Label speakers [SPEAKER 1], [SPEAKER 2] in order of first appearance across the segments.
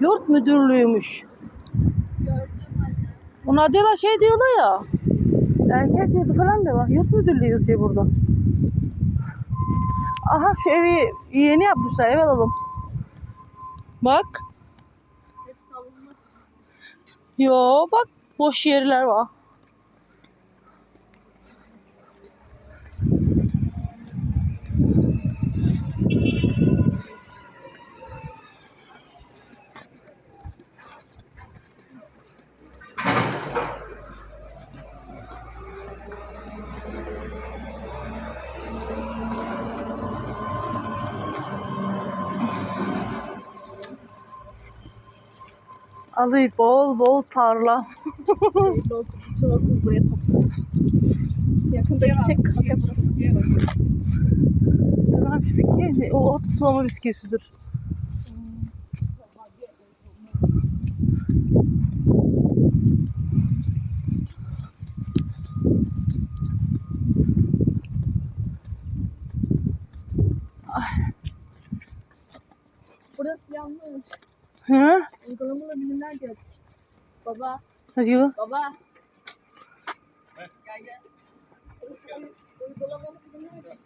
[SPEAKER 1] Yurt müdürlüğüymüş. Ona diyorlar şey diyorlar ya. Erkek yurdu falan var. Yurt müdürlüğü yazıyor burada. Aha şu evi yeni yapmışlar. Ev alalım. Bak. Yo bak boş yerler var. Azı bol bol tarla.
[SPEAKER 2] Sonra kız buraya. Yakındaki tek kafe burası.
[SPEAKER 1] Hemen bisküvi. O ot sulama bisküvisidir.
[SPEAKER 2] Burası yanlış.
[SPEAKER 1] Hı?
[SPEAKER 2] Uygulamalı bilimler diyor. Baba,
[SPEAKER 1] Hadi yürü.
[SPEAKER 2] baba. Gel gel. Uygulamalı bilimler.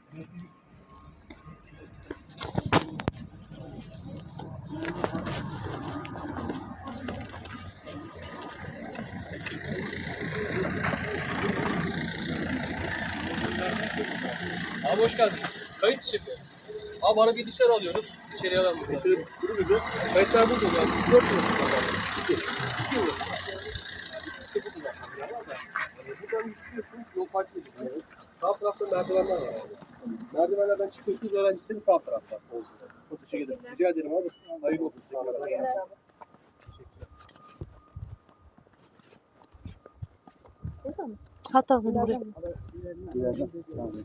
[SPEAKER 3] Abi hoş geldiniz. Kayıt işi mi? Abi araba gidişler alıyoruz. İçeriye alalım. Getirip müdür. Kayıtlar burada oluyor. Siz dört yıl İki. İki yıl. İkisi de burada. Buradan çıkıyorsunuz. Yol fark ediyor. Sağ tarafta merdivenler var abi. Merdivenlerden çıkıyorsunuz. Öğrencisinin sağ tarafta. Oldu. Çok teşekkür ederim. Rica ederim abi. Hayırlı olsun.
[SPEAKER 1] Sağ tarafta buraya. Çalışma sen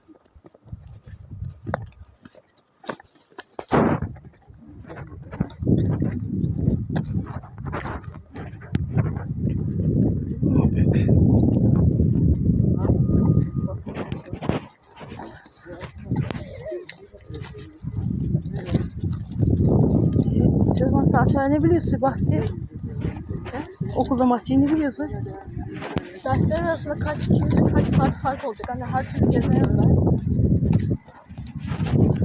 [SPEAKER 1] aşağı ne biliyorsun bahçeye? Okulda bahçeyi ne biliyorsun?
[SPEAKER 2] Dersler arasında kaç kişi kaç saat fark olacak? Hani her türlü gezemiyorlar.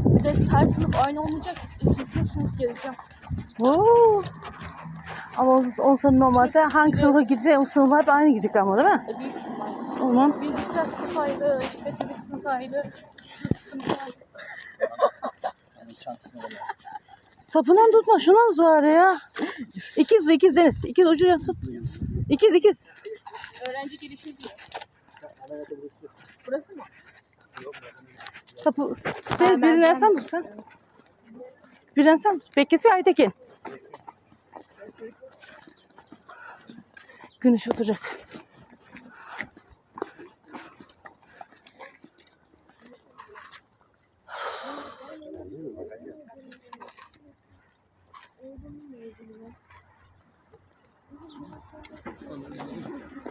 [SPEAKER 2] Bir de her sınıf aynı olmayacak. İkinci sınıf gezeceğim.
[SPEAKER 1] Oo. Ama o, o sınıf normalde hangi sınıfa gidecek, o sınıflar hep aynı gidecekler ama değil mi?
[SPEAKER 2] E, büyük ihtimal.
[SPEAKER 1] O zaman
[SPEAKER 2] Bilgisayar sınıfı ayrı, işte fizik sınıfı ayrı, Türk sınıfı ayrı.
[SPEAKER 1] Sapından tutma, şuna mı var ya? İkiz, ikiz Deniz. İkiz ucu tut. İkiz, ikiz.
[SPEAKER 2] Öğrenci gelişi diyor. Burası mı?
[SPEAKER 1] Sapı. Deniz, birinden sen tut sen. Birinden sen tut. Beklesi Aytekin. Güneş oturacak.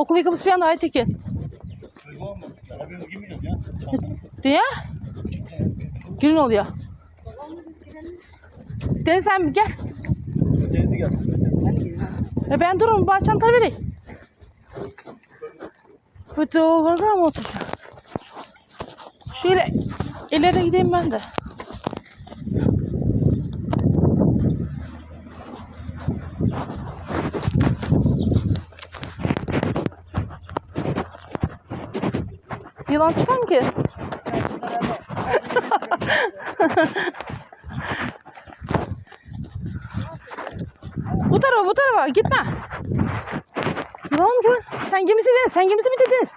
[SPEAKER 1] Okul kapısı bir anda Aytekin. Diye? Gün oluyor. Deniz sen gel. E ben durum bana çantanı vereyim. Bu da o kadar mı oturacağım? Şöyle ileri gideyim ben de. Yılan çıkar mı ki? bu tarafa bu tarafa gitme. Tamam gel. Sen gemisi dediniz. Sen gemisi mi dediniz?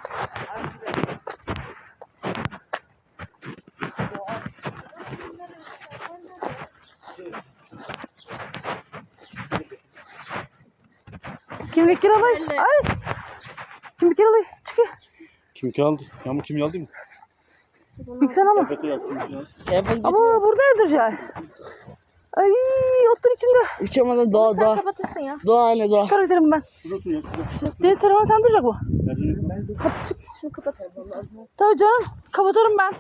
[SPEAKER 1] Kim bir kiralayı? Ay. Kim bir kiralayı?
[SPEAKER 4] Kim kaldı? Yağmur kim geldi mi?
[SPEAKER 1] Miksen ama. Ama burada duracak. Ay otlar içinde.
[SPEAKER 5] Uçamadım doğa
[SPEAKER 2] Sen
[SPEAKER 5] doğa.
[SPEAKER 2] kapatırsın ya.
[SPEAKER 5] Doğa anne doğa.
[SPEAKER 1] Çıkar gidelim ben. Deniz telefonu sen duracak bu. Kapı çık.
[SPEAKER 2] Şunu kapatırsın.
[SPEAKER 1] Tabii canım. Kapatırım ben.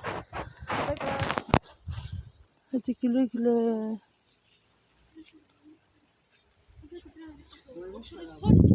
[SPEAKER 1] Hadi güle güle.
[SPEAKER 2] Çek.